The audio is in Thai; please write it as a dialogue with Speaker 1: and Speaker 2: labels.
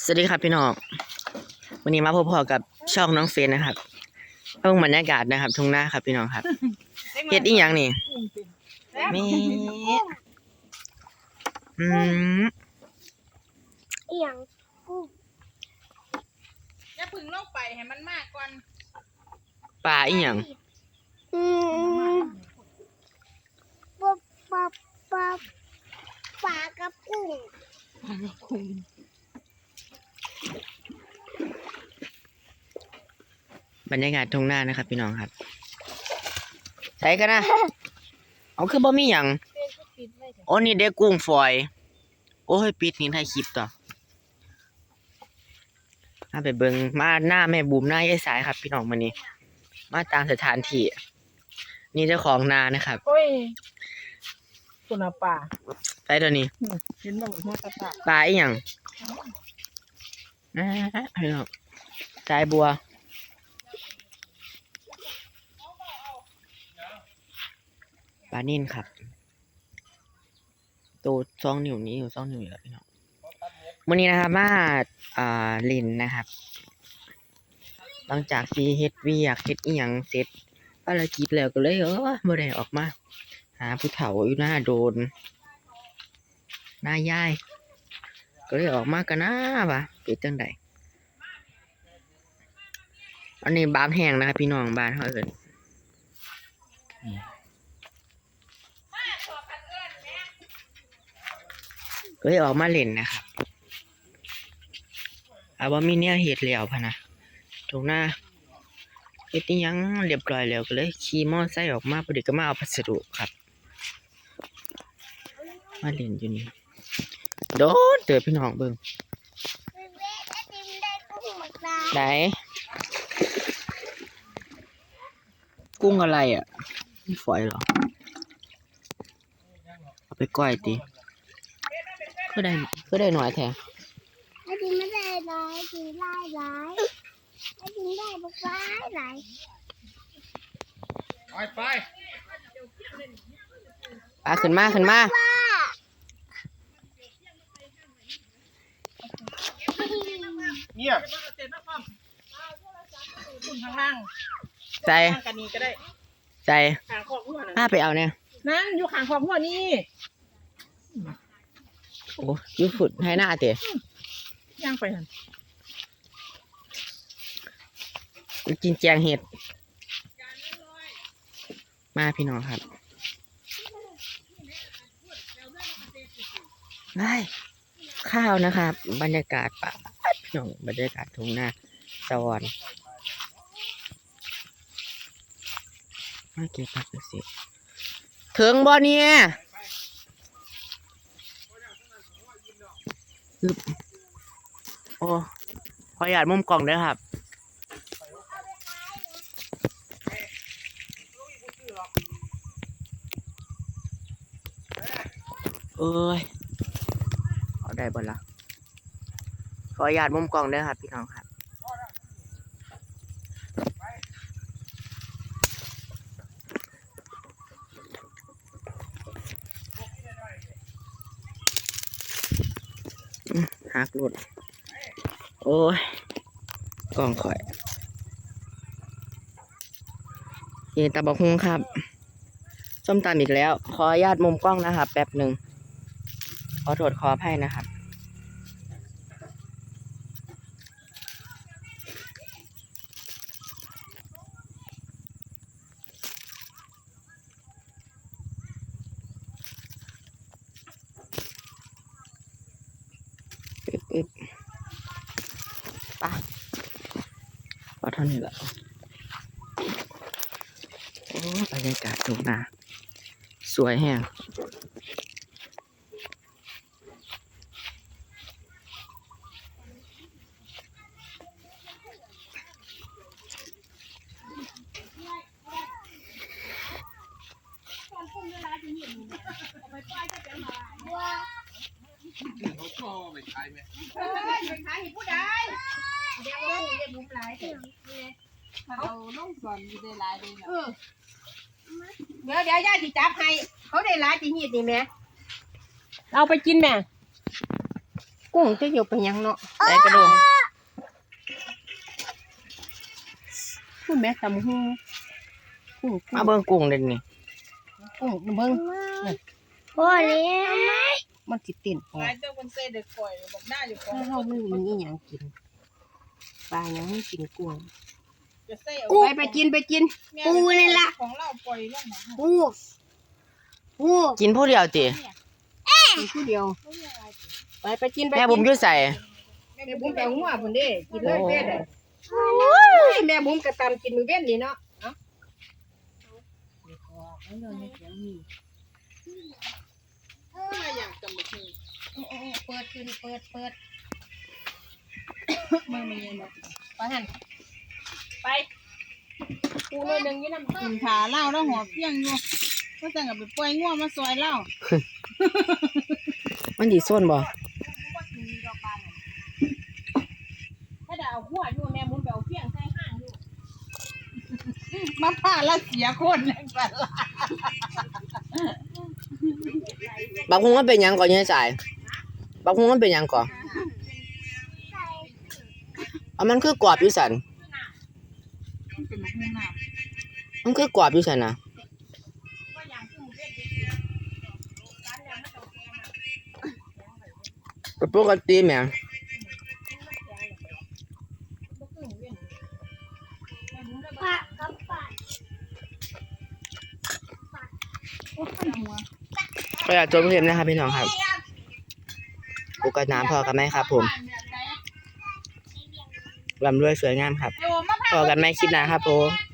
Speaker 1: สวัสดีครับพี่น้องวันนี้มาพบพอกับช่องน้องเฟนนะครับเพิ่งบรรยากาศนะครับทุ่งนาครับพี่น้องครับเฮ็ดอีหยังนี่แมีอืม
Speaker 2: เอียงกุ้ง
Speaker 3: อย่าพึ่งลงไปให้มันมากก่อน
Speaker 1: ปลาอีหยัง
Speaker 2: อืมปั๊บปั๊บปั๊บปลากับกุ้ง
Speaker 1: บรรยากาศทุ่งนานะครับ พี่น้องครับ ใส่กันนะ เอาคือบ่มีหยังโอ้นี่เด็กกุ้งฝอย โอ้ยปิดนี่ถ่ายคลิปต่อมาไปเบิงมาหน้าแม่บูมหน้ายายสายครับ พี่น้องมื้อนี้มาตามสถานที่นี่เจ้าของนานะครับ
Speaker 3: โอ้ยคุณอาป่า
Speaker 1: ไปตัวนี้
Speaker 3: เห็นบอกหัวตาตา
Speaker 1: ปลาอีหยังอ่าพี่น้องสายบัว ปลานิ่นครับตัวซองนิ้วนี้อยู่ซองนิ้วอยู่แล้วพี่น้องวันนี้นะครับมาอ่าลินนะครับ หลังจากที่เฮ็ดเวียกเฮ็ดอีหยังเสร็จภารกิจแล้วก็เลยเออบ่ได้ออกมา หาผู้เฒ่าอยู่หน้าโดน หน้ายาย ก็เลยออกมากันนะวะเป็นจังใดอันนี้บามแห้งนะครับพี่น้องบ้านเขาเอิน ก็เลยออกมาเล่นนะครับเอาว่ามีเนี่ยเห็ดแล้วพะนะถูกหน้าเฮ็ดอิหยังเรียบร้อยแล้วก็เลยขี่มอไซค์ออกมาพอดีก็มาเอาพัสดุครับ มาเล่นอยู่นี่โดนเตือพี่น้องเบิ่ง
Speaker 2: เว้ยเว้ยไอติมได้กุ้งหมดเลย
Speaker 1: ไหนกุ้งอะไรอะนี่ฝอยเหรอ เอาไปก้อยตี ก็ได้ก็ได้หน่อยแท้
Speaker 2: ไอติมไม่ได้ร้ายไอติมได้ร้ายไอติมได้บุกร้ายหลาย
Speaker 4: ไปไป
Speaker 1: ปลาขึ้นมาขึ้นมา
Speaker 2: ว่า
Speaker 4: เนี่ย
Speaker 3: คุณข้างล่าง
Speaker 1: ใจ
Speaker 3: ข้างกันนี้ก็ได้
Speaker 1: ใจ
Speaker 3: ขางขอบหัวนะ
Speaker 1: ป้าไปเอาเนี่ย
Speaker 3: นั่นอยู่ขางขอบหัวนี่
Speaker 1: โอ้อยูฟุดให้หน้าเตะ
Speaker 3: ย่างไปหัน
Speaker 1: กินแจงเห็ด มาพี่น้องครับได้ข้าวนะครับ บรรยากาศป่าพี่น้องบรรยากาศทุ่งนาสวรรค์มาเก็บผักเกษตรถึงบ่เนี่ยอึบ โอ้ขอหยาดมุมกล่องเด้อครับเอ้ยเอาได้บ่ละขอหยาดมุมกล้องเด้อครับพี่น้องครับ อืม หักหลุด โอ้ยกล่องข่อยนี่ตาบอกฮุงครับ ส้มตำอีกแล้ว ขออนุญาตมุมกล้องนะครับ แป๊บหนึ่งขอโทษขออภัยนะครับ เท่านี้แหละโอ้บรรยากาศตรงนาสวยแฮง
Speaker 3: เดี๋ ยวเดี๋ยวย่าสิจับให้ เขาได้หลายจีหีดนี่แม่เอาไปกินแม่
Speaker 5: กุ้งจะอยู่ไปยังเนาะ
Speaker 1: ใส่กระดูก
Speaker 5: พูดแม่ตำหูกุ้งกุ้
Speaker 1: มางเบิ่งกุ้งเด่นนี่
Speaker 5: กุ้งเบิ่ง
Speaker 2: พ่อเลี้ยง
Speaker 5: มันสิเต้นพอ
Speaker 3: หลายเจ้าคนเซ่เด็กปล่อยบอกหน้าอยู่ก่อน
Speaker 5: ถ้าเฮาไม่มีอีหยังกิน ปลายังไม่กินกุ้ง
Speaker 3: จะเซ่เอา
Speaker 5: ไปไปกินไปกิน
Speaker 3: ปูนี่ละของเราปล่อยลงมา
Speaker 2: ปูปู
Speaker 1: กินผู้เดียวติ
Speaker 5: กินผู้เดียว ไปไปกินไป
Speaker 1: แม่บุ๋มอยู่ใส่
Speaker 5: แม่บุ๋มไปหัวพุ่นเด้กินเลยเด้เด้แม่บุ๋มก็ตามกินมื้อเว้นนี่เนาะเอ้า
Speaker 3: อยากจะมาที
Speaker 5: เปิดขึ้นเปิดเปิด
Speaker 3: ไม่มีเนาะ
Speaker 5: ไปหั่น
Speaker 3: ไปปูเลยหนึ่งยี่น้ำกินขาเล่าแล้วหัวเพียงอยู่ก็สั่งกับไปปล่อยง่วงมาซอยเล่า
Speaker 1: มันดีส้นบ่
Speaker 3: ถ้าจะเอาหัวอยู่แม่มุนไปเอาเพียงใส่ห้างอยู่มาผ่าแล้วเสียคนแรงกันละ
Speaker 1: บักฮุงมันเป็นหยังก่อนยายสายบักฮุงมันเป็นหยังก่อน เอามันคือกรอบอยู่สัน
Speaker 3: มันเป็นห้องน้
Speaker 1: มันคือกรอบอยู่สันนะก็ปกติแหม่
Speaker 2: ปากกับปาก
Speaker 1: ก็อยากจบเกมนะครับพี่น้องครับกูกับน้ำพอกันไหมครับผม ลำรวยสวยงามครับำ
Speaker 3: โยมมา
Speaker 1: พอกันไหมคลิปหน้าครับผม
Speaker 2: ป